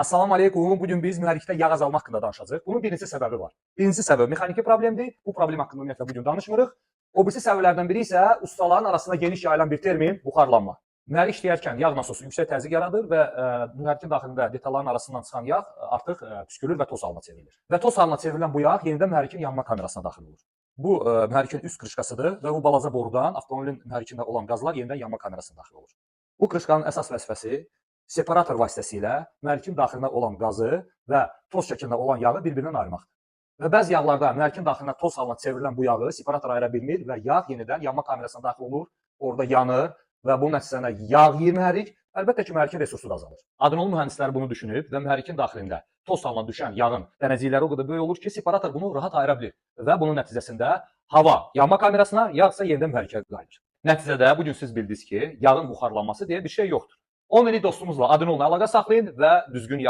Assalamu aleykum. Bugün biz mühərrikdə yağ azalma haqqında danışacağıq. Bunun bir neçə səbəbi var. Birinci səbəb mexaniki problemdir. Bu problem haqqında ümumiyyətlə bu gün danışmırıq. O birisi səbəblərdən biri isə ustaların arasında geniş yayılan bir termin buxarlanma. Mühərrik işləyərkən yağ nasosu yüksək təzyiq yaradır və ə, mühərrikin daxilində detalların arasından çıxan yağ ə, artıq ə, püskürür və toz halına çevrilir. Və toz halına çevrilən bu yağ yenidən mühərrikin yanma kamerasına daxil olur. Bu ə, mühərrikin üst qırışqasıdır və bu balaca borudan avtomobilin mühərrikində olan qazlar yenidən yanma kamerasına daxil olur. Bu qırışqanın əsas vəzifəsi separator vasitəsilə mühərrikin daxilinə olan qazı və toz şəklində olan yağı bir-birindən ayırmaqdır. Və bəzi yağlarda mühərrikin daxilinə toz halına çevrilən bu yağı separator ayıra bilmir və yağ yenidən yanma kamerasına daxil olur, orada yanır və bunun nəticəsində yağ yeyir mühərrik. Əlbəttə ki, mühərrikin resursu da azalır. Adınol mühəndisləri bunu düşünüb və mühərrikin daxilində toz halına düşən yağın dənəcikləri o qədər böyük olur ki, separator bunu rahat ayıra bilir və bunun nəticəsində hava yanma kamerasına, yağ isə yenidən mühərrikə qayıdır. Nəticədə bu gün siz bildiniz ki, yağın buxarlanması deyə bir şey yoxdur. 10 illik dostumuzla Adınol'la əlaqə saxlayın və düzgün